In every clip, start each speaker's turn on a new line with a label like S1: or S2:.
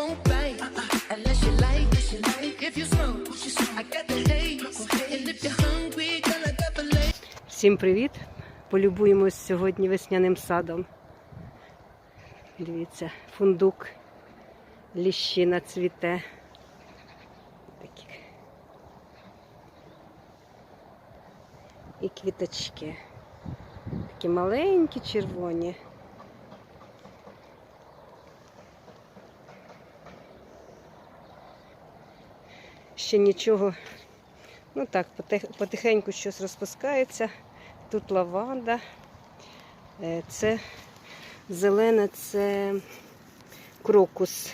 S1: won't bite unless you like. If you smoke, I got the haze. And if you're hungry, girl, I got the lace.
S2: Всім привіт! Полюбуємось сьогодні весняним садом. Дивіться, фундук, ліщина цвіте. Такі. І квіточки. Такі маленькі червоні. Ще нічого. Ну так, потихеньку щось розпускається. Тут лаванда. Е, Це зелене, це крокус.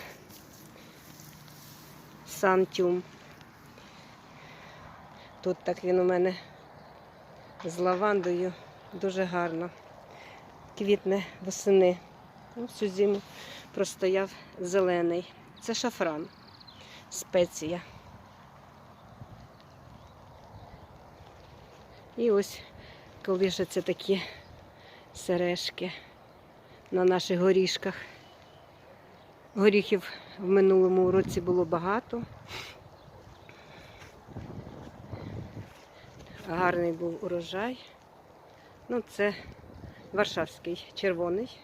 S2: Сантюм. Тут так він у мене з лавандою дуже гарно. Квітне восени. Ну, Всю зиму простояв зелений. Це шафран, спеція. І ось колишаться такі сережки на наших горішках. Горіхів в минулому році було багато. Гарний був урожай. Ну, це Варшавський червоний.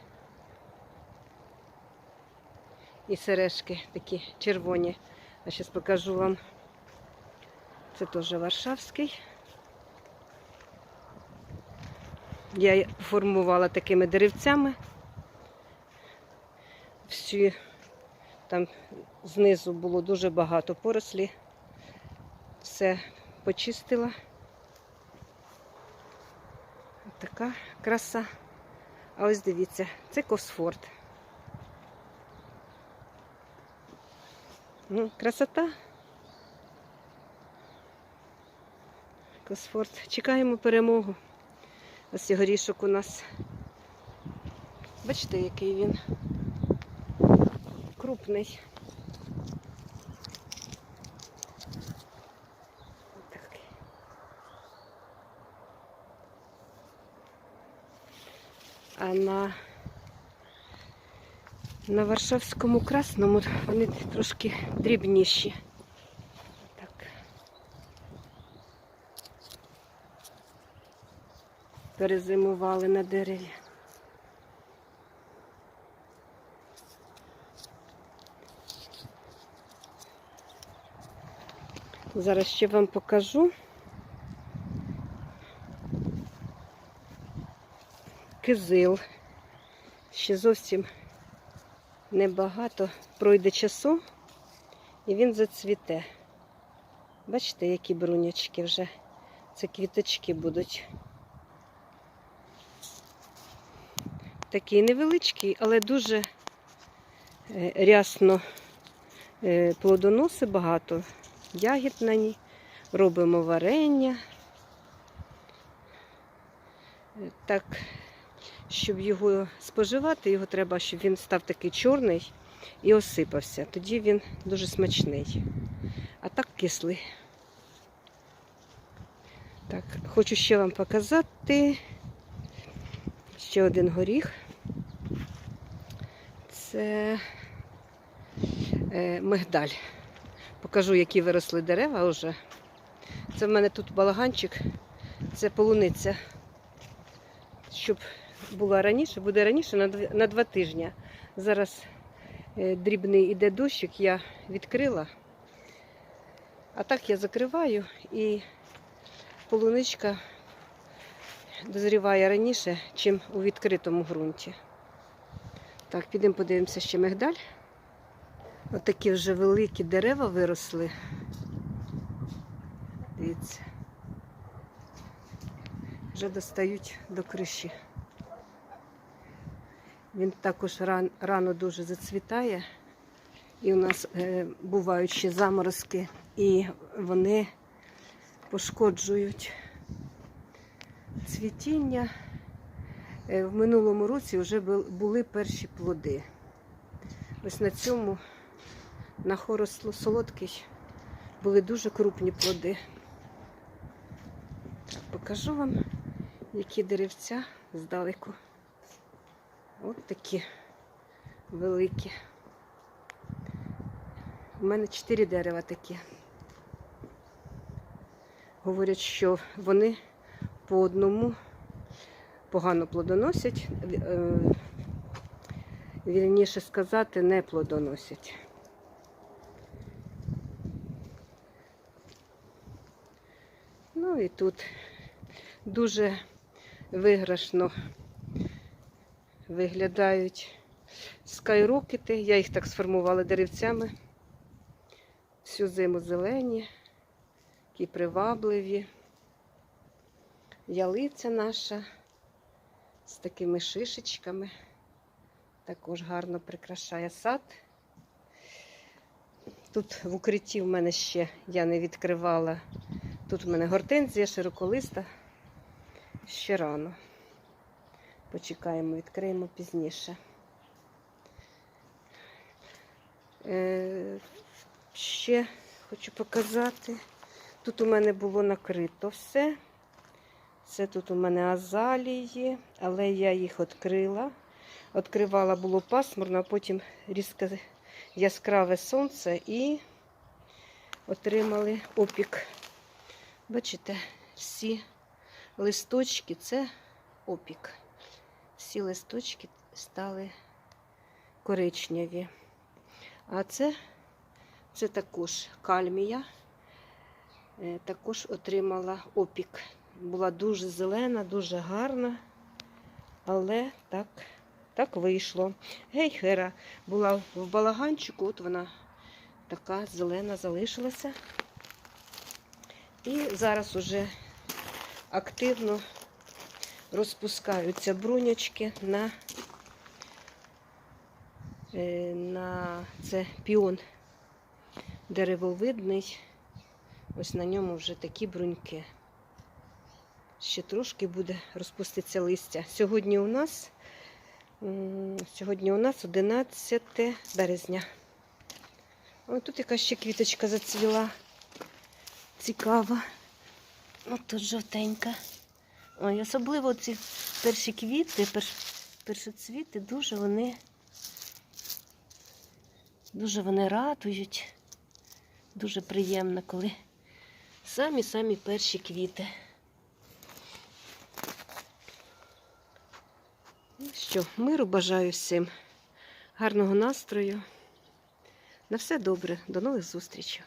S2: І сережки такі червоні. А зараз покажу вам. Це теж Варшавський. Я формувала такими деревцями. Всі там знизу було дуже багато порослі. Все почистила. Така краса. А ось дивіться, це Косфорд. Ну, красота. Косфорд. Чекаємо перемогу. Ось і горішок у нас. Бачите, який він крупний. А на, на Варшавському красному вони трошки дрібніші. Так. Перезимували на дереві. Зараз ще вам покажу. Кизил. Ще зовсім небагато пройде часу і він зацвіте. Бачите, які брунячки вже. Це квіточки будуть. Такий невеличкий, але дуже е, рясно е, плодоноси багато, ягід на ній. Робимо варення. Е, Так, щоб його споживати, його треба, щоб він став такий чорний і осипався. Тоді він дуже смачний. А так кислий. Так, хочу ще вам показати ще один горіх. Це е, мигдаль. Покажу, які виросли дерева вже. Це в мене тут балаганчик, це полуниця. Щоб була раніше, буде раніше на два, тижні. Зараз е, дрібний іде дощик, я відкрила. А так я закриваю і полуничка дозріває раніше, ніж у відкритому ґрунті. Так, підемо подивимося ще мигдаль. Отакі вже великі дерева виросли. Дивіться. Вже достають до криші. Він також ран, рано дуже зацвітає. І у нас е, бувають ще заморозки, і вони пошкоджують цвітіння. Е, В минулому році вже були перші плоди. Ось на цьому на хоросло солодкий були дуже крупні плоди. Покажу вам, які деревця здалеку. От такі великі. У мене чотири дерева такі. Говорять, що вони по одному погано плодоносять, е, вірніше сказати, не плодоносять. Ну і тут дуже виграшно виглядають скайрокети. Я їх так сформувала деревцями. Всю зиму зелені, такі привабливі. Ялиця наша з такими шишечками. Також гарно прикрашає сад. Тут в укритті в мене ще я не відкривала. Тут в мене гортензія широколиста. Ще рано. Почекаємо, відкриємо пізніше. Е, ще хочу показати. Тут у мене було накрито все. Це тут у мене азалії, але я їх відкрила. Відкривала було пасмурно, а потім різке яскраве сонце і отримали опік. Бачите, всі листочки це опік. Всі листочки стали коричневі. А це, це також кальмія. Е, Також отримала опік. Була дуже зелена, дуже гарна, але так, так вийшло. Гейхера була в балаганчику, от вона така зелена залишилася. І зараз уже активно розпускаються брунячки на, е, на це піон деревовидний. Ось на ньому вже такі бруньки. Ще трошки буде розпуститися листя. Сьогодні у нас сьогодні у нас 11 березня. Ось тут якась ще квіточка зацвіла. Цікава. Ось тут жовтенька. Ой, особливо ці перші квіти, перш, першоцвіти, дуже вони дуже вони радують. Дуже приємно, коли самі-самі перші квіти. Ну що, миру бажаю всім, гарного настрою. На все добре, до нових зустрічей.